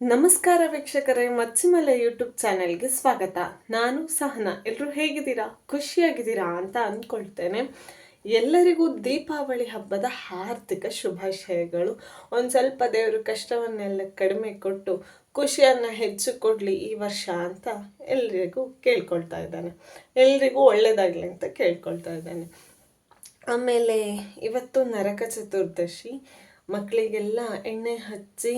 ನಮಸ್ಕಾರ ವೀಕ್ಷಕರೇ, ಮಚ್ಚಿಮಲೆ ಯೂಟ್ಯೂಬ್ ಚಾನೆಲ್ಗೆ ಸ್ವಾಗತ. ನಾನು ಸಹನಾ. ಎಲ್ಲರೂ ಹೇಗಿದ್ದೀರಾ? ಖುಷಿಯಾಗಿದ್ದೀರಾ ಅಂತ ಅಂದ್ಕೊಳ್ತೇನೆ. ಎಲ್ಲರಿಗೂ ದೀಪಾವಳಿ ಹಬ್ಬದ ಹಾರ್ದಿಕ ಶುಭಾಶಯಗಳು. ಒಂದು ಸ್ವಲ್ಪ ದೇವರು ಕಷ್ಟವನ್ನೆಲ್ಲ ಕಡಿಮೆ ಕೊಟ್ಟು ಖುಷಿಯನ್ನು ಹೆಚ್ಚು ಕೊಡಲಿ ಈ ವರ್ಷ ಅಂತ ಎಲ್ರಿಗೂ ಕೇಳ್ಕೊಳ್ತಾ ಇದ್ದಾನೆ. ಎಲ್ರಿಗೂ ಒಳ್ಳೇದಾಗಲಿ ಅಂತ ಕೇಳ್ಕೊಳ್ತಾ ಇದ್ದಾನೆ. ಆಮೇಲೆ ಇವತ್ತು ನರಕ ಚತುರ್ದಶಿ. ಮಕ್ಕಳಿಗೆಲ್ಲ ಎಣ್ಣೆ ಹಚ್ಚಿ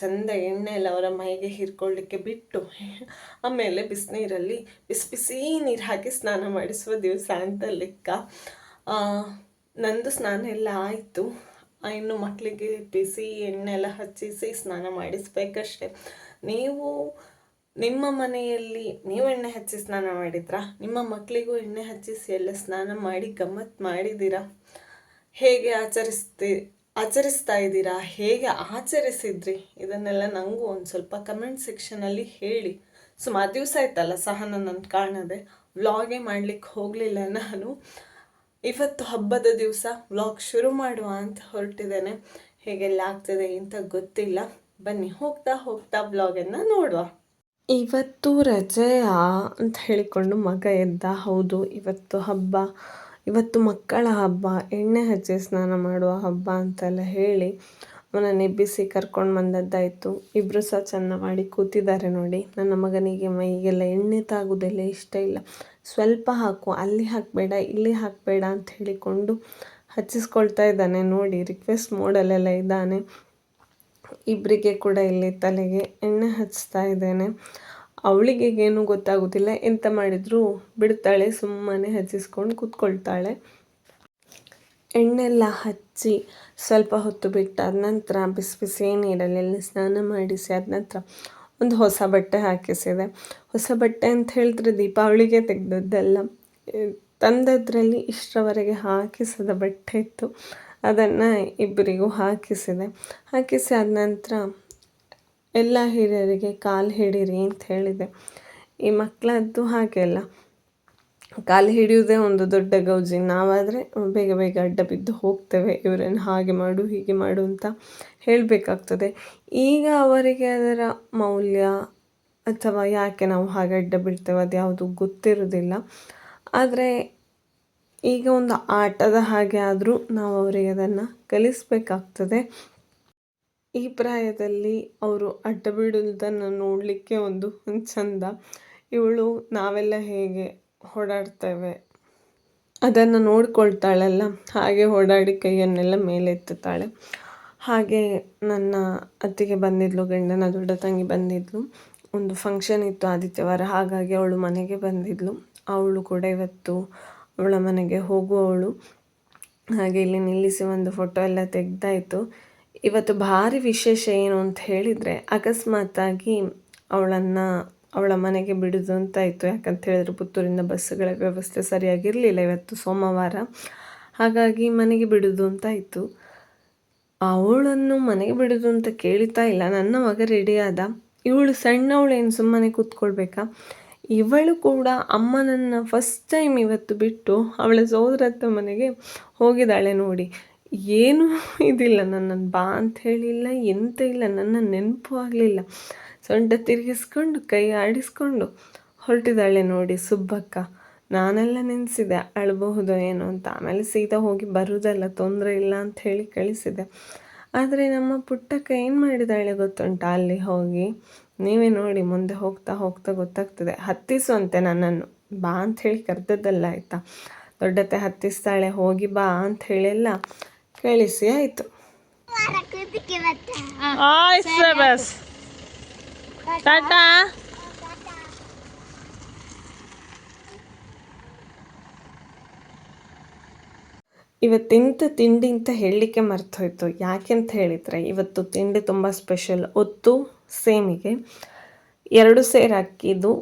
ಚಂದ ಎಣ್ಣೆ ಅವರ ಮೈಗೆ ಹೀರ್ಕೊಳ್ಳಿಕ್ಕೆ ಬಿಟ್ಟು ಆಮೇಲೆ ಬಿಸಿನೀರಲ್ಲಿ ಬಿಸಿ ಬಿಸಿ ನೀರು ಹಾಕಿ ಸ್ನಾನ ಮಾಡಿಸುವ ದಿವಸ ಅಂತ ಲೆಕ್ಕ. ನಂದು ಸ್ನಾನ ಎಲ್ಲ ಆಯಿತು. ಇನ್ನು ಮಕ್ಕಳಿಗೆ ಬಿಸಿ ಎಣ್ಣೆ ಎಲ್ಲ ಹಚ್ಚಿಸಿ ಸ್ನಾನ ಮಾಡಿಸ್ಬೇಕಷ್ಟೆ. ನೀವು ನಿಮ್ಮ ಮನೆಯಲ್ಲಿ ನೀವು ಎಣ್ಣೆ ಹಚ್ಚಿ ಸ್ನಾನ ಮಾಡಿದ್ರಾ? ನಿಮ್ಮ ಮಕ್ಕಳಿಗೂ ಎಣ್ಣೆ ಹಚ್ಚಿಸಿ ಎಲ್ಲ ಸ್ನಾನ ಮಾಡಿ ಗಮ್ಮತ್ತು ಮಾಡಿದ್ದೀರಾ? ಹೇಗೆ ಆಚರಿಸ್ತಿ ಆಚರಿಸ್ತಾ ಇದ್ದೀರಾ? ಹೇಗೆ ಆಚರಿಸಿದ್ರಿ? ಇದನ್ನೆಲ್ಲ ನನಗೂ ಒಂದು ಸ್ವಲ್ಪ ಕಮೆಂಟ್ ಸೆಕ್ಷನಲ್ಲಿ ಹೇಳಿ. ಸುಮಾರು ದಿವಸ ಆಯ್ತಲ್ಲ ಸಹ ನನ್ನ ಕಾಣದೆ. ವ್ಲಾಗೇ ಮಾಡ್ಲಿಕ್ಕೆ ಹೋಗಲಿಲ್ಲ ನಾನು. ಇವತ್ತು ಹಬ್ಬದ ದಿವಸ ವ್ಲಾಗ್ ಶುರು ಮಾಡುವ ಅಂತ ಹೊರಟಿದ್ದೇನೆ. ಹೇಗೆಲ್ಲ ಆಗ್ತದೆ ಅಂತ ಗೊತ್ತಿಲ್ಲ. ಬನ್ನಿ, ಹೋಗ್ತಾ ಹೋಗ್ತಾ ವ್ಲಾಗನ್ನು ನೋಡುವ. ಇವತ್ತು ರಜೆಯಾ? ಅಂತ ಹೇಳಿಕೊಂಡು ಮಗ ಎದ್ದ. ಹೌದು, ಇವತ್ತು ಹಬ್ಬ. ಇವತ್ತು ಮಕ್ಕಳ ಹಬ್ಬ, ಎಣ್ಣೆ ಹಚ್ಚಿ ಸ್ನಾನ ಮಾಡುವ ಹಬ್ಬ ಅಂತೆಲ್ಲ ಹೇಳಿ ಅವನನ್ನು ಎಬ್ಬಿಸಿ ಕರ್ಕೊಂಡು ಬಂದದ್ದಾಯಿತು. ಇಬ್ಬರು ಸಹ ಚೆನ್ನ ಮಾಡಿ ಕೂತಿದ್ದಾರೆ ನೋಡಿ. ನನ್ನ ಮಗನಿಗೆ ಮೈಗೆಲ್ಲ ಎಣ್ಣೆ ತಾಗುವುದೆಲ್ಲ ಇಷ್ಟ ಇಲ್ಲ. ಸ್ವಲ್ಪ ಹಾಕು, ಅಲ್ಲಿ ಹಾಕಬೇಡ, ಇಲ್ಲಿ ಹಾಕಬೇಡ ಅಂತ ಹೇಳಿಕೊಂಡು ಹಚ್ಚಿಸ್ಕೊಳ್ತಾ ಇದ್ದಾನೆ ನೋಡಿ. ರಿಕ್ವೆಸ್ಟ್ ಮೋಡಲ್ಲೆಲ್ಲ ಇದ್ದಾನೆ. ಇಬ್ಬರಿಗೆ ಕೂಡ ಇಲ್ಲಿ ತಲೆಗೆ ಎಣ್ಣೆ ಹಚ್ತಾ ಇದ್ದೇನೆ. ಅವಳಿಗೆ ಏನು ಗೊತ್ತಾಗೋದಿಲ್ಲ ಎಂತ ಮಾಡಿದರೂ ಬಿಡ್ತಾಳೆ, ಸುಮ್ಮನೆ ಹಚ್ಚಿಸ್ಕೊಂಡು ಕೂತ್ಕೊಳ್ತಾಳೆ. ಎಣ್ಣೆಲ್ಲ ಹಚ್ಚಿ ಸ್ವಲ್ಪ ಹೊತ್ತು ಬಿಟ್ಟಾದ ನಂತರ ಬಿಸಿ ಬಿಸಿ ನೀರಲ್ಲೆಲ್ಲ ಸ್ನಾನ ಮಾಡಿಸಿ ಆದ ನಂತರ ಒಂದು ಹೊಸ ಬಟ್ಟೆ ಹಾಕಿಸಿದೆ. ಹೊಸ ಬಟ್ಟೆ ಅಂತ ಹೇಳಿದ್ರೆ ದೀಪಾವಳಿಗೆ ತೆಗೆದದ್ದಲ್ಲ. ತಂದದ್ರಲ್ಲಿ ಇಷ್ಟರವರೆಗೆ ಹಾಕಿಸದ ಬಟ್ಟೆ ಇತ್ತು. ಅದನ್ನು ಇಬ್ಬರಿಗೂ ಹಾಕಿಸಿದೆ. ಹಾಕಿಸಿ ಆದ ನಂತರ ಎಲ್ಲ ಹಿರಿಯರಿಗೆ ಕಾಲು ಹಿಡೀರಿ ಅಂತ ಹೇಳಿದೆ. ಈ ಮಕ್ಕಳದ್ದು ಹಾಗೆ ಅಲ್ಲ. ಕಾಲು ಹಿಡಿಯೋದೇ ಒಂದು ದೊಡ್ಡ ಗೌಜಿ. ನಾವಾದರೆ ಬೇಗ ಬೇಗ ಅಡ್ಡ ಬಿದ್ದು ಹೋಗ್ತೇವೆ. ಇವರನ್ನು ಹಾಗೆ ಮಾಡು, ಹೀಗೆ ಮಾಡು ಅಂತ ಹೇಳಬೇಕಾಗ್ತದೆ. ಈಗ ಅವರಿಗೆ ಅದರ ಮೌಲ್ಯ ಅಥವಾ ಯಾಕೆ ನಾವು ಹಾಗೆ ಅಡ್ಡ ಬಿಡ್ತೇವೆ ಅದು ಯಾವುದು ಗೊತ್ತಿರೋದಿಲ್ಲ ಆದರೆ ಈಗ ಒಂದು ಆಟದ ಹಾಗೆ ಆದರೂ ನಾವು ಅವರಿಗೆ ಅದನ್ನು ಕಲಿಸ್ಬೇಕಾಗ್ತದೆ. ಈ ಪ್ರಾಯದಲ್ಲಿ ಅವರು ಅಡ್ಡ ಬೀಳುವುದನ್ನು ನೋಡಲಿಕ್ಕೆ ಒಂದು ಚಂದ. ಇವಳು ನಾವೆಲ್ಲ ಹೇಗೆ ಓಡಾಡ್ತೇವೆ? ಅದನ್ನು ನೋಡ್ಕೊಳ್ತಾಳಲ್ಲ. ಹಾಗೆ ಓಡಾಡಿ ಕೈಯನ್ನೆಲ್ಲ ಮೇಲೆತ್ತುತ್ತಾಳೆ. ಹಾಗೆ ನನ್ನ ಅತ್ತಿಗೆ ಬಂದಿದ್ಲು, ಗಂಡನ ದೊಡ್ಡ ತಂಗಿ ಬಂದಿದ್ಲು. ಒಂದು ಫಂಕ್ಷನ್ ಇತ್ತು ಆದಿತ್ಯವಾರ, ಹಾಗಾಗಿ ಅವಳು ಮನೆಗೆ ಬಂದಿದ್ಲು. ಅವಳು ಕೂಡ ಇವತ್ತು ಅವಳ ಮನೆಗೆ ಹೋಗುವವಳು. ಹಾಗೆ ಇಲ್ಲಿ ನಿಲ್ಲಿಸಿ ಒಂದು ಫೋಟೋ ಎಲ್ಲ ತೆಗ್ದಾಯಿತು. ಇವತ್ತು ಭಾರಿ ವಿಶೇಷ ಏನು ಅಂತ ಹೇಳಿದರೆ ಅಕಸ್ಮಾತಾಗಿ ಅವಳನ್ನು ಅವಳ ಮನೆಗೆ ಬಿಡೋದು ಅಂತ ಇತ್ತು. ಯಾಕಂತ ಹೇಳಿದ್ರೆ ಪುತ್ತೂರಿಂದ ಬಸ್ಸುಗಳ ವ್ಯವಸ್ಥೆ ಸರಿಯಾಗಿರಲಿಲ್ಲ ಇವತ್ತು ಸೋಮವಾರ. ಹಾಗಾಗಿ ಮನೆಗೆ ಬಿಡೋದು ಅಂತ ಇತ್ತು. ಅವಳನ್ನು ಮನೆಗೆ ಬಿಡೋದು ಅಂತ ಕೇಳ್ತಾ ಇಲ್ಲ. ನನ್ನ ಮಗ ರೆಡಿಯಾದ ಇವಳು ಸಣ್ಣವಳೇನು ಸುಮ್ಮನೆ ಕೂತ್ಕೊಳ್ಬೇಕಾ? ಇವಳು ಕೂಡ ಅಮ್ಮನನ್ನು ಫಸ್ಟ್ ಟೈಮ್ ಇವತ್ತು ಬಿಟ್ಟು ಅವಳ ಸೋದರತ್ತ ಮನೆಗೆ ಹೋಗಿದ್ದಾಳೆ ನೋಡಿ. ಏನೂ ಇದಿಲ್ಲ ನನ್ನನ್ನು ಬಾ ಅಂತ ಹೇಳಿಲ್ಲ, ಎಂತ ಇಲ್ಲ, ನನ್ನ ನೆನಪು ಆಗಲಿಲ್ಲ. ಸೊಂಟ ತಿರುಗಿಸ್ಕೊಂಡು, ಕೈ ಆಡಿಸ್ಕೊಂಡು ಹೊರಟಿದ್ದಾಳೆ ನೋಡಿ ಸುಬ್ಬಕ್ಕ. ನಾನೆಲ್ಲ ನೆನೆಸಿದೆ, ಅಳಬಹುದು ಏನೋ ಅಂತ. ಆಮೇಲೆ ಸೀದಾ ಹೋಗಿ ಬರುವುದಲ್ಲ ತೊಂದರೆ ಇಲ್ಲ ಅಂತ ಹೇಳಿ ಕಳಿಸಿದೆ. ಆದರೆ ನಮ್ಮ ಪುಟ್ಟಕ್ಕ ಏನು ಮಾಡಿದಾಳೆ ಗೊತ್ತುಂಟ? ಅಲ್ಲಿ ಹೋಗಿ ನೀವೇ ನೋಡಿ, ಮುಂದೆ ಹೋಗ್ತಾ ಹೋಗ್ತಾ ಗೊತ್ತಾಗ್ತದೆ. ಹತ್ತಿಸುವಂತೆ ನನ್ನನ್ನು. ಬಾ ಅಂತ ಹೇಳಿ ಕರೆದದ್ದಲ್ಲ ಆಯಿತಾ? ದೊಡ್ಡತ್ತೆ ಹತ್ತಿಸ್ತಾಳೆ, ಹೋಗಿ ಬಾ ಅಂತ ಹೇಳೆಲ್ಲ ಕಳಿಸಿ ಆಯಿತು. ಆಯ್ತು ಬಸ್ ಟಾಟಾ. ಇವತ್ತೆಂಥ ತಿಂಡಿ ಅಂತ ಹೇಳಲಿಕ್ಕೆ ಮರ್ತೋಯ್ತು. ಯಾಕೆಂತ ಹೇಳಿದರೆ ಇವತ್ತು ತಿಂಡಿ ತುಂಬ ಸ್ಪೆಷಲ್. ಒತ್ತು ಸೇಮಿಗೆ. ಎರಡು ಸೇರು ಹಾಕಿದ್ದು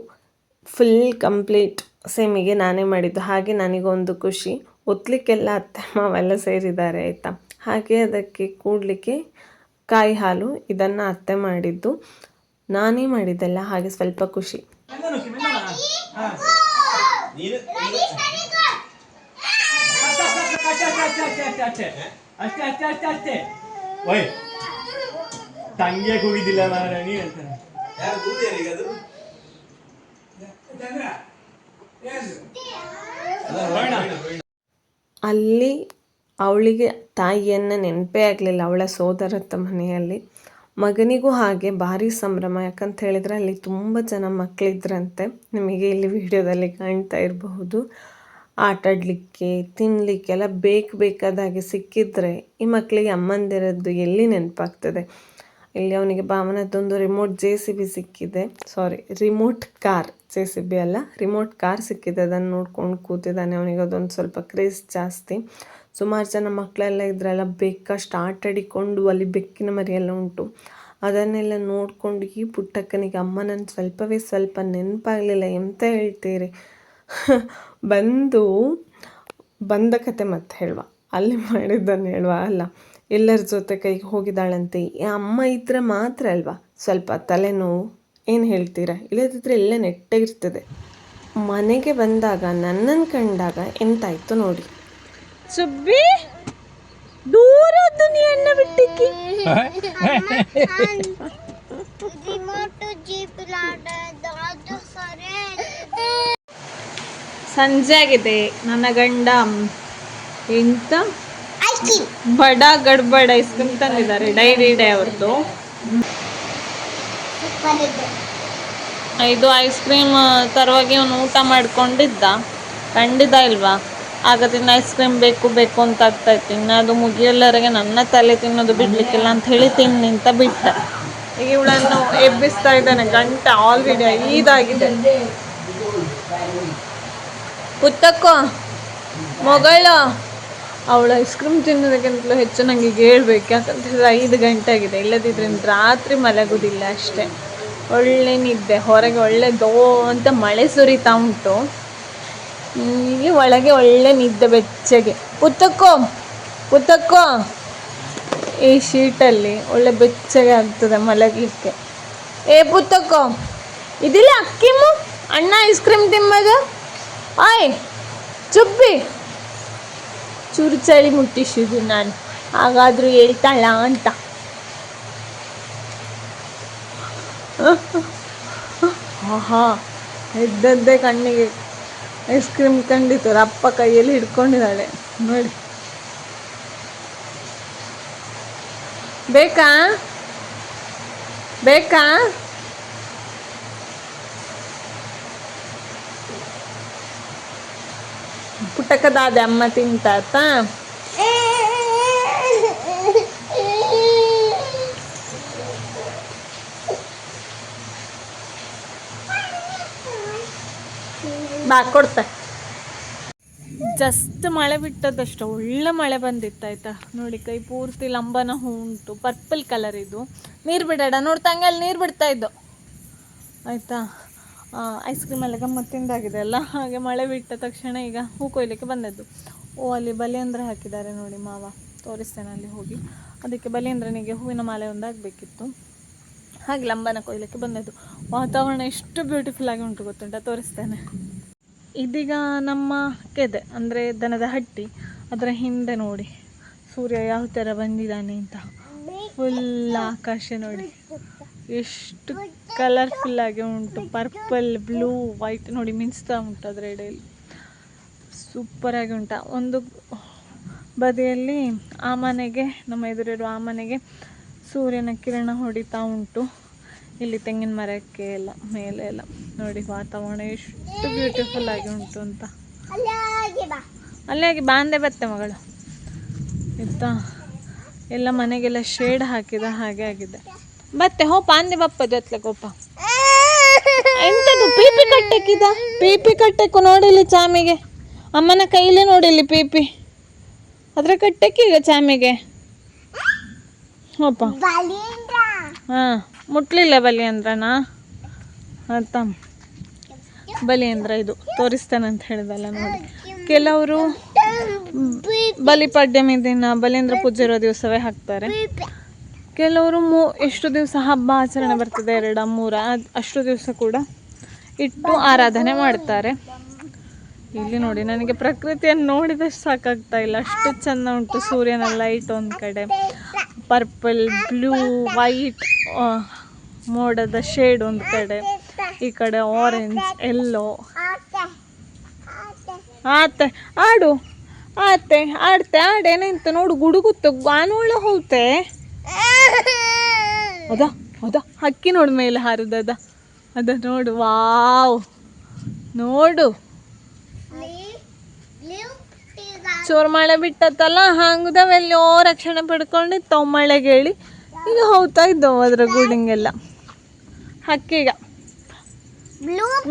ಫುಲ್ ಕಂಪ್ಲೀಟ್ ಸೇಮಿಗೆ ನಾನೇ ಮಾಡಿದ್ದು. ಹಾಗೆ ನನಗೊಂದು ಖುಷಿ. ಒತ್ತಲಿಕ್ಕೆಲ್ಲ ಅತ್ತೆ ಮಾವೆಲ್ಲ ಸೇರಿದ್ದಾರೆ ಆಯಿತಾ ಹಾಗೆ ಅದಕ್ಕೆ ಕೂಡಲಿಕ್ಕೆ ಕಾಯಿ ಹಾಲು ಇದನ್ನು ಅತ್ತೆ ಮಾಡಿದ್ದು ನಾನೇ ಮಾಡಿದ್ದಲ್ಲ ಹಾಗೆ ಸ್ವಲ್ಪ ಖುಷಿ ತಂಗಿಯ ಯಾರು ಅಲ್ಲಿ ಅವಳಿಗೆ ತಾಯಿಯನ್ನು ನೆನಪೇ ಆಗಲಿಲ್ಲ, ಅವಳ ಸೋದರತ್ತ ಮನೆಯಲ್ಲಿ. ಮಗನಿಗೂ ಹಾಗೆ ಭಾರಿ ಸಂಭ್ರಮ. ಯಾಕಂತ ಹೇಳಿದರೆ ಅಲ್ಲಿ ತುಂಬ ಜನ ಮಕ್ಕಳಿದ್ರಂತೆ ನಿಮಗೆ ಇಲ್ಲಿ ವಿಡಿಯೋದಲ್ಲಿ ಕಾಣ್ತಾ ಇರಬಹುದು. ಆಟಾಡಲಿಕ್ಕೆ ತಿನ್ನಲಿಕ್ಕೆಲ್ಲ ಬೇಕು ಬೇಕಾದಾಗೆ ಸಿಕ್ಕಿದ್ರೆ ಈ ಮಕ್ಕಳಿಗೆ ಅಮ್ಮಂದಿರದ್ದು ಎಲ್ಲಿ ನೆನಪಾಗ್ತದೆ? ಇಲ್ಲಿ ಅವನಿಗೆ ಭಾವನದೊಂದು ರಿಮೋಟ್ ಜೆ ಸಿ ಬಿ ಸಿಕ್ಕಿದೆ. Sorry remote car J C B ಅಲ್ಲ ರಿಮೋಟ್ ಕಾರ್ ಸಿಕ್ಕಿದೆ. ಅದನ್ನು ನೋಡ್ಕೊಂಡು ಕೂತಿದ್ದಾನೆ ಅವನಿಗೆ. ಅದೊಂದು ಸ್ವಲ್ಪ ಕ್ರೇಜ್ ಜಾಸ್ತಿ. ಸುಮಾರು ಜನ ಮಕ್ಕಳೆಲ್ಲ ಇದ್ರೆಲ್ಲ ಆಟ ಆಡಿಕೊಂಡು ಅಲ್ಲಿ ಬೆಕ್ಕಿನ ಮರಿಯೆಲ್ಲ ಉಂಟು. ಅದನ್ನೆಲ್ಲ ನೋಡ್ಕೊಂಡು ಈ ಪುಟ್ಟಕ್ಕನಿಗೆ, ಅಮ್ಮ ನನ್ನ ಸ್ವಲ್ಪವೇ ಸ್ವಲ್ಪ ನೆನಪಾಗಲಿಲ್ಲ. ಎಂತ ಹೇಳ್ತೀರಿ? ಬಂದು ಬಂದ ಕತೆ ಮತ್ತೆ ಹೇಳುವ. ಅಲ್ಲಿ ಮಾಡಿದ್ದನ್ನು ಹೇಳುವ, ಅಲ್ಲ. ಎಲ್ಲರ ಜೊತೆ ಕೈಗೆ ಹೋಗಿದ್ದಾಳಂತೆ. ಅಮ್ಮ ಇದ್ರೆ ಮಾತ್ರ ಅಲ್ವಾ? ಸ್ವಲ್ಪ ತಲೆನೋವು. ಏನು ಹೇಳ್ತೀರಾ? ಇಲ್ಲದಿದ್ದರೆ ಎಲ್ಲ ನೆಟ್ಟಗಿರ್ತದೆ. ಮನೆಗೆ ಬಂದಾಗ ನನ್ನನ್ನು ಕಂಡಾಗ ಎಂತಾಯ್ತು ನೋಡಿ. ಸುಬ್ಬಿ ದೂರ ದುನಿಯನ್ನ ಬಿಟ್ಟಿಕ್ಕಿ ರಿಮೋಟ್ ಜೀಪ್ ಅದು ಸರಿ ಸಂಜೆ ಆಗಿದೆ. ನನ್ನ ಗಂಡ ಎಂತ? ಬಡ ಗಡ್ಬಡ ಐಸ್ ಕ್ರೀಮ್ ತಂದಿದ್ದಾರೆ. ಡೈರಿ ಡೇ ಅವ್ರದ್ದು ಇದೆ. ಐಸ್ ಕ್ರೀಮ್ ತರುವಾಗ ಅವನು ಊಟ ಮಾಡ್ಕೊಂಡಿದ್ದ. ಖಂಡಿತ ಇಲ್ವಾ? ಆಗದಿಂದ ಐಸ್ ಕ್ರೀಮ್ ಬೇಕು ಬೇಕು ಅಂತ ಆಗ್ತಾ ಇತ್ತು. ಇನ್ನು ಅದು ಮುಗಿಯಲ್ಲರಿಗೆ ನನ್ನ ತಲೆ ತಿನ್ನೋದು ಬಿಡ್ಲಿಕ್ಕಿಲ್ಲ ಅಂತ ಹೇಳಿ ತಿನ್ನಿ ಅಂತ ಬಿಟ್ಟ. ಈಗ ಇವಳನ್ನು ಎಬ್ಬಿಸ್ತಾ ಇದ್ದಾನೆ. ಗಂಟೆ ಆಲ್ರೆಡಿ ಐದಾಗಿದೆ. ಪುತ್ತಕ್ಕೋ ಮೊಗಳು. ಅವಳು ಐಸ್ ಕ್ರೀಮ್ ತಿನ್ನೋದಕ್ಕಿಂತಲೂ ಹೆಚ್ಚು ನನಗೆ ಹೇಳ್ಬೇಕು. ಯಾಕಂತ ಹೇಳಿದ್ರೆ ಐದು ಗಂಟೆ ಆಗಿದೆ. ಇಲ್ಲದಿದ್ರೆ ರಾತ್ರಿ ಮಲಗೋದಿಲ್ಲ ಅಷ್ಟೇ. ಒಳ್ಳೆ ನಿದ್ದೆ, ಹೊರಗೆ ಒಳ್ಳೆ ದೋ ಅಂತ ಮಳೆ ಸುರಿತಾ ಉಂಟು. ಇಲ್ಲಿ ಒಳಗೆ ಒಳ್ಳೆ ನಿದ್ದೆ ಬೆಚ್ಚಗೆ. ಪುತ್ತಕ್ಕೋ ಪುತ್ತಕ್ಕೋ ಈ ಶೀಟಲ್ಲಿ ಒಳ್ಳೆ ಬೆಚ್ಚಗೆ ಆಗ್ತದೆ ಮಲಗಲಿಕ್ಕೆ. ಏ ಪುತ್ತಕ್ಕೋ, ಇದಿಲ್ಲ ಅಕ್ಕಿಮು ಅಣ್ಣ ಐಸ್ ಕ್ರೀಮ್ ತಿಂಬದು ಆಯ್ ಚುಬ್ಬಿ ಚೂರು ಚಳಿ ಮುಟ್ಟಿಸಿದ್ದು ನಾನು. ಹಾಗಾದರೂ ಹೇಳ್ತಾಳ ಅಂತ. ಆಹಾ, ಎದ್ದದ್ದೇ ಕಣ್ಣಿಗೆ ಐಸ್ ಕ್ರೀಮ್ ಕಂಡಿತು ಅಪ್ಪ ಕೈಯಲ್ಲಿ ಹಿಡ್ಕೊಂಡಿದ್ದಾಳೆ. ನೋಡಿ. ಬೇಕಾ? ಬೇಕಾ? ಪುಟ್ಟಕ್ಕದಾದೆ ಅಮ್ಮ ತಿಂತಾತ? ಬಾ, ಕೊಡ್ತೆ. ಜಸ್ಟ್ ಮಳೆ ಬಿಟ್ಟದಷ್ಟು, ಒಳ್ಳೆ ಮಳೆ ಬಂದಿತ್ತು ಆಯ್ತಾ ನೋಡಿ ಕೈ ಪೂರ್ತಿ ಲಂಬನ ಹೂ ಉಂಟು ಪರ್ಪಲ್ ಕಲರ್ ಇದು. ನೀರು ಬಿಡೋಣ ನೋಡ್ತಂಗೆ ಅಲ್ಲಿ ನೀರು ಬಿಡ್ತಾ ಇದ್ದು. ಆಯಿತಾ? ಐಸ್ ಕ್ರೀಮ್ ಎಲ್ಲ ಗಮ್ಮತ್ತಿಂದಾಗಿದೆ ಅಲ್ಲ? ಹಾಗೆ ಮಳೆ ಬಿಟ್ಟ ತಕ್ಷಣ ಈಗ ಹೂ ಕೊಯ್ಲಿಕ್ಕೆ ಬಂದದ್ದು. ಓ, ಅಲ್ಲಿ ಬಲಿಯಂದ್ರ ಹಾಕಿದ್ದಾರೆ ನೋಡಿ ಮಾವ. ತೋರಿಸ್ತೇನೆ ಅಲ್ಲಿ ಹೋಗಿ. ಅದಕ್ಕೆ ಬಲಿಯಂದ್ರನಿಗೆ ಹೂವಿನ ಮಾಲೆ ಒಂದು ಆಗಬೇಕಿತ್ತು ಹಾಗೆ ಲಂಬನ ಕೊಯ್ಲಿಕ್ಕೆ ಬಂದದ್ದು. ವಾತಾವರಣ ಎಷ್ಟು ಬ್ಯೂಟಿಫುಲ್ ಆಗಿ ಉಂಟು ಗೊತ್ತುಂಟ? ತೋರಿಸ್ತೇನೆ. ಇದೀಗ ನಮ್ಮ ಕೆದೆ, ಅಂದರೆ ದನದ ಹಟ್ಟಿ, ಅದರ ಹಿಂದೆ ನೋಡಿ. ಸೂರ್ಯ ಯಾವ ಥರ ಬಂದಿದ್ದಾನೆ ಅಂತ. ಫುಲ್ ಆಕಾಶ ನೋಡಿ. ಎಷ್ಟು ಕಲರ್ಫುಲ್ ಆಗಿ ಉಂಟು. ಪರ್ಪಲ್ ಬ್ಲೂ ವೈಟ್ ನೋಡಿ ಮಿಂಚ್ತಾ ಉಂಟು ಅದರ ಎಡೆಯಲ್ಲಿ ಸೂಪರಾಗಿ ಉಂಟು. ಒಂದು ಬದಿಯಲ್ಲಿ ಆ ಮನೆಗೆ, ನಮ್ಮ ಎದುರಿರುವ ಆ ಮನೆಗೆ ಸೂರ್ಯನ ಕಿರಣ ಹೊಡಿತಾ ಉಂಟು. ಇಲ್ಲಿ ತೆಂಗಿನ ಮರಕ್ಕೆ ಎಲ್ಲ, ಮೇಲೆ ಎಲ್ಲ ನೋಡಿ ವಾತಾವರಣ ಎಷ್ಟು ಬ್ಯೂಟಿಫುಲ್ ಆಗಿ ಉಂಟು ಅಂತ. ಅಲ್ಲೇ ಆಗಿ ಬಾಂದೆ ಬತ್ತೆ ಮಗಳು. ಆಯ್ತಾ? ಎಲ್ಲ ಮನೆಗೆಲ್ಲ ಶೇಡ್ ಹಾಕಿದ ಹಾಗೆ ಆಗಿದೆ. ಬತ್ತೆ ಹೋ ಪಾಂದೆ ಬಪ್ಪ ಜೊತ್ಲೆ ಗೋಪ ಎಂತದು ಪೀಪಿ ಕಟ್ಟಕ್ಕಿದ? ಪೀಪಿ ಕಟ್ಟಕ್ಕು ನೋಡಿಲಿ ಚಾಮಿಗೆ. ಅಮ್ಮನ ಕೈಲಿ ನೋಡಿಲಿ ಪೀಪಿ ಅದ್ರ ಕಟ್ಟಕ್ಕೀಗ ಚಾಮಿಗೆ. ಹೋಪ. ಹಾಂ, ಮುಟ್ಲಿಲ್ಲ ಬಲಿ ಅಂದ್ರನಾ ಆಯ್ತಾ? ಬಲಿ ಅಂದ್ರ ಇದು, ತೋರಿಸ್ತಾನೆ ಅಂತ ಹೇಳಿದಲ್ಲ ನೋಡಿ. ಕೆಲವರು ಬಲಿಪಾಡ್ಯಮಿ ದಿನ ಬಲಿಂದ್ರ ಪೂಜೆ ಇರೋ ದಿವಸವೇ ಹಾಕ್ತಾರೆ. ಕೆಲವರು ಮೂ, ಎಷ್ಟು ದಿವಸ ಹಬ್ಬ ಆಚರಣೆ ಬರ್ತದೆ, ಎರಡ, ಮೂರ ಅಷ್ಟು ದಿವಸ ಕೂಡ ಇಟ್ಟು ಆರಾಧನೆ ಮಾಡ್ತಾರೆ. ಇಲ್ಲಿ ನೋಡಿ, ನನಗೆ ಪ್ರಕೃತಿಯನ್ನು ನೋಡಿದಷ್ಟು ಸಾಕಾಗ್ತಾ ಇಲ್ಲ. ಅಷ್ಟು ಚೆಂದ ಉಂಟು, ಸೂರ್ಯನ ಲೈಟ್ ಒಂದು ಕಡೆ. ಪರ್ಪಲ್ ಬ್ಲೂ ವೈಟ್ ಮೋಡದ ಶೇಡ್ ಒಂದು ಕಡೆ. ಈ ಕಡೆ ಆರೆಂಜ್ ಎಲ್ಲೋ ಆತೆ, ಆಡು, ಆತೆ, ಆಡ್ತೆ ಆಡೇನೆ ಅಂತ ನೋಡು, ಗುಡುಗುತ್ತೆ, ಗಾನೋಳ ಹೋಗ್ತೆ. ಅದ ಅದ. ಹಕ್ಕಿ ನೋಡು ಮೇಲೆ ಹಾರದದ ಅದ. ನೋಡು ವಾವ್. ನೋಡು. ಚೋರ್ ಮಳೆ ಬಿಟ್ಟತ್ತಲ್ಲ ಹಂಗದವೆಲ್ಲೋ ರಕ್ಷಣೆ ಪಡ್ಕೊಂಡಿತ್ತವ್ ಮಳೆಗೆ ಹೇಳಿ ಈಗ ಹೋಗ್ತಾ ಇದ್ದವು ಅದ್ರ ಗೂಡಿಂಗೆಲ್ಲ. ಹಕ್ಕಿಗ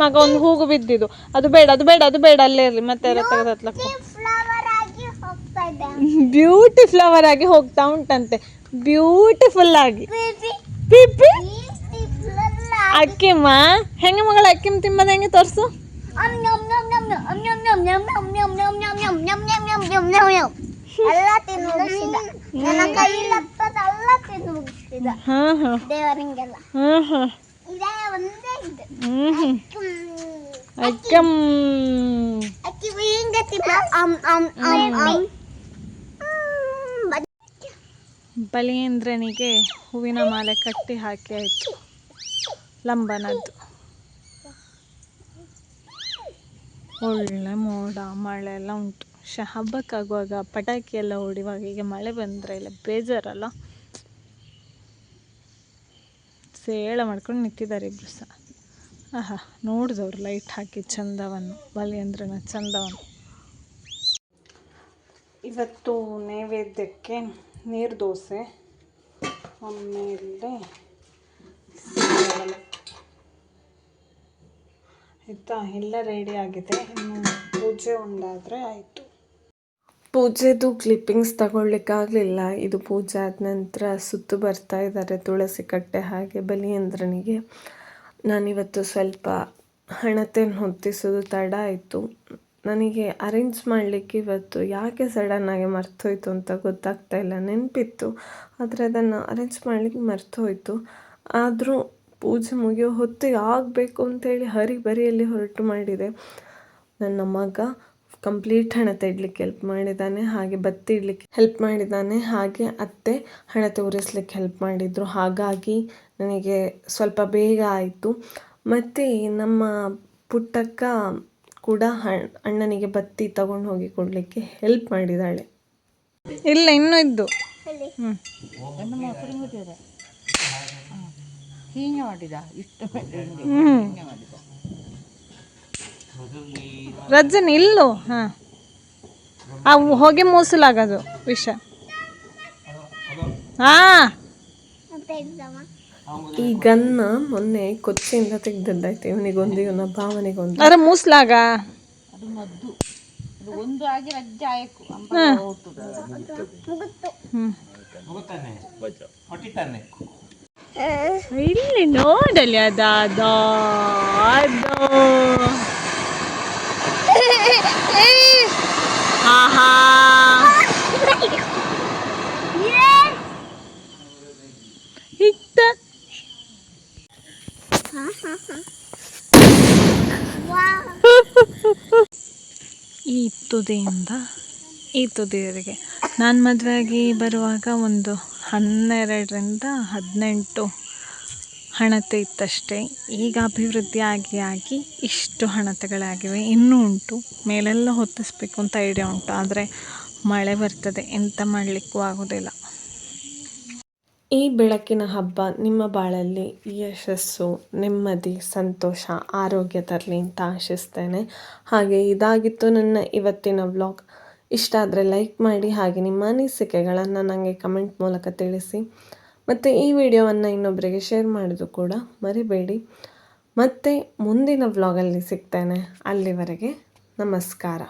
ಮಗ ಒಂದು ಹೂಗು ಬಿದ್ದಿದ್ದು. ಅದು ಬೇಡ ಅದು ಬೇಡ ಅದು ಬೇಡ ಅಲ್ಲೇ ಇರಲಿ ಮತ್ತೆ ತೆಗೆದತ್ಲಕ್ಕ ಬ್ಯೂಟಿ ಫ್ಲವರ್ ಆಗಿ ಹೋಗ್ತಾ ಉಂಟಂತೆ. ಬ್ಯೂಟಿಫುಲ್ ಆಗಿ ಪಿಪ್ಪಿ ಅಕ್ಕಿಮ್ಮ ಹೆಂಗೆ ಮಗಳ ಅಕ್ಕಿಮ್ ತಿಮ್ಮದ ಹೆಂಗೆ ತೋರಿಸು ಎಲ್ಲ ತಿಂದು ಮುಗಿಸಿದ ಅಕ್ಕಿ ಅಕ್ಕಿ ಅಮ್ ಅಮ್ ಅಮ್ ಅಮ್ ಬಲಿಯೇಂದ್ರನಿಗೆ ಹೂವಿನ ಮಾಲೆ ಕಟ್ಟಿ ಹಾಕಿ ಆಯಿತು. ಲಂಬನದ್ದು. ಒಳ್ಳೆ ಮೋಡ, ಮಳೆ ಎಲ್ಲ ಉಂಟು. ಶ, ಹಬ್ಬಕ್ಕಾಗುವಾಗ ಪಟಾಕಿ ಎಲ್ಲ ಹೊಡಿವಾಗ ಈಗ ಮಳೆ ಬಂದರೆ ಇಲ್ಲ ಬೇಜಾರಲ್ಲ? ಸೇಳ ಮಾಡ್ಕೊಂಡು ನಿಂತಿದ್ದಾರೆ ಇಬ್ಬರು ಸಹ. ಆಹಾ, ನೋಡಿದವ್ರು ಲೈಟ್ ಹಾಕಿ ಚಂದವನ್ನು ಬಲಿಯಂದ್ರನ ಚಂದವನ್ನು. ಇವತ್ತು ನೈವೇದ್ಯಕ್ಕೆ ನೀರು ದೋಸೆ, ಆಮೇಲೆ ಆಯಿತಾ ಎಲ್ಲ ರೆಡಿ ಆಗಿದೆ. ಇನ್ನು ಪೂಜೆ ಒಂದಾದರೆ ಆಯಿತು. ಪೂಜೆದು ಕ್ಲಿಪ್ಪಿಂಗ್ಸ್ ತಗೊಳ್ಳಿಕ್ಕಾಗಲಿಲ್ಲ. ಇದು ಪೂಜೆ ಆದ ನಂತರ ಸುತ್ತು ಬರ್ತಾ ಇದ್ದಾರೆ ತುಳಸಿ ಕಟ್ಟೆ ಹಾಗೆ ಬಲಿಯಂದ್ರನಿಗೆ. ನಾನಿವತ್ತು ಸ್ವಲ್ಪ ಹಣತೆಯನ್ನು ಹೊತ್ತಿಸೋದು ತಡ ಆಯಿತು. ನನಗೆ ಅರೇಂಜ್ ಮಾಡಲಿಕ್ಕೆ ಇವತ್ತು ಯಾಕೆ ಸಡನ್ನಾಗಿ ಮರ್ತೋಯ್ತು ಅಂತ ಗೊತ್ತಾಗ್ತಾ ಇಲ್ಲ. ನೆನಪಿತ್ತು, ಆದರೆ ಅದನ್ನು ಅರೇಂಜ್ ಮಾಡಲಿಕ್ಕೆ ಮರ್ತೋಯ್ತು. ಆದರೂ ಪೂಜೆ ಮುಗಿಯೋ ಹೊತ್ತಿಗೆ ಆಗಬೇಕು ಅಂತೇಳಿ ಹರಿ ಬರಿಯಲ್ಲಿ ಹೊರಟು ಮಾಡಿದೆ. ನನ್ನ ಮಗ ಕಂಪ್ಲೀಟ್ ಹಣ ತೆಡ್ಲಿಕ್ಕೆ ಹೆಲ್ಪ್ ಮಾಡಿದ್ದಾನೆ, ಹಾಗೆ ಬತ್ತಿ ಇಡ್ಲಿಕ್ಕೆ ಹೆಲ್ಪ್ ಮಾಡಿದ್ದಾನೆ, ಹಾಗೆ ಅತ್ತೆ ಹಣ ತೋರಿಸ್ಲಿಕ್ಕೆ ಹೆಲ್ಪ್ ಮಾಡಿದರು. ಹಾಗಾಗಿ ನನಗೆ ಸ್ವಲ್ಪ ಬೇಗ ಆಯಿತು. ಮತ್ತು ನಮ್ಮ ಪುಟ್ಟಕ್ಕ ಕೂಡ ಅಣ್ಣನಿಗೆ ಬತ್ತಿ ತಗೊಂಡು ಹೋಗಿ ಕೊಡಲಿಕ್ಕೆ ಹೆಲ್ಪ್ ಮಾಡಿದ್ದಾಳೆ ಇಲ್ಲ ಇನ್ನೂ ಇದ್ದು. ಹ್ಞೂ ರಜನ್ ಇಲ್ಲೋ? ಹಾಂ. ಆ ಹೊಗೆ ಮೂಸಲಾಗದು ವಿಷ. ಹಾಂ. ಈ ಗನ್ನ ಮೊನ್ನೆ ಕೊಚ್ಚಿಯಿಂದ ತೆಗ್ದದ್ದಾಯ್ತು. ಇವನಿಗೊಂದು ಇವನ ಭಾವನೆಗೊಂದು. ಅರೆ ಮೂಸ್ಲಾಗ? ಅದು ಮದ್ದು. ಅದು ಒಂದು ಆಗಿ ರಜ್ಜೆ ಆಯ್ಕು. ಅಂಬ ಇಲ್ಲಿ ನೋಡಲಿ ಅದಾದ ಆಹಾ. ಈ ತುದಿಯಿಂದ ಈ ತುದಿಯವರೆಗೆ ನಾನು ಮದುವೆಯಾಗಿ ಬರುವಾಗ ಒಂದು ಹನ್ನೆರಡರಿಂದ ಹದಿನೆಂಟು ಹಣತೆ ಇತ್ತಷ್ಟೇ. ಈಗ ಅಭಿವೃದ್ಧಿ ಆಗಿ ಆಗಿ ಇಷ್ಟು ಹಣತೆಗಳಾಗಿವೆ. ಇನ್ನೂ ಉಂಟು. ಮೇಲೆಲ್ಲ ಹೊತ್ತಿಸ್ಬೇಕು ಅಂತ ಐಡಿಯಾ ಉಂಟು. ಆದರೆ ಮಳೆ ಬರ್ತದೆ. ಎಂತ ಮಾಡಲಿಕ್ಕೂ ಆಗೋದಿಲ್ಲ. ಈ ಬೆಳಕಿನ ಹಬ್ಬ ನಿಮ್ಮ ಬಾಳಲ್ಲಿ ಯಶಸ್ಸು, ನೆಮ್ಮದಿ, ಸಂತೋಷ, ಆರೋಗ್ಯ ತರಲಿ ಅಂತ ಆಶಿಸ್ತೇನೆ. ಹಾಗೆ ಇದಾಗಿತ್ತು ನನ್ನ ಇವತ್ತಿನ ವ್ಲಾಗ್. ಇಷ್ಟ ಆದರೆ ಲೈಕ್ ಮಾಡಿ, ಹಾಗೆ ನಿಮ್ಮ ಅನಿಸಿಕೆಗಳನ್ನು ನನಗೆ ಕಮೆಂಟ್ ಮೂಲಕ ತಿಳಿಸಿ. ಮತ್ತು ಈ ವಿಡಿಯೋವನ್ನು ಇನ್ನೊಬ್ಬರಿಗೆ ಶೇರ್ ಮಾಡೋದು ಕೂಡ ಮರಿಬೇಡಿ. ಮತ್ತು ಮುಂದಿನ ವ್ಲಾಗಲ್ಲಿ ಸಿಗ್ತೇನೆ. ಅಲ್ಲಿವರೆಗೆ ನಮಸ್ಕಾರ.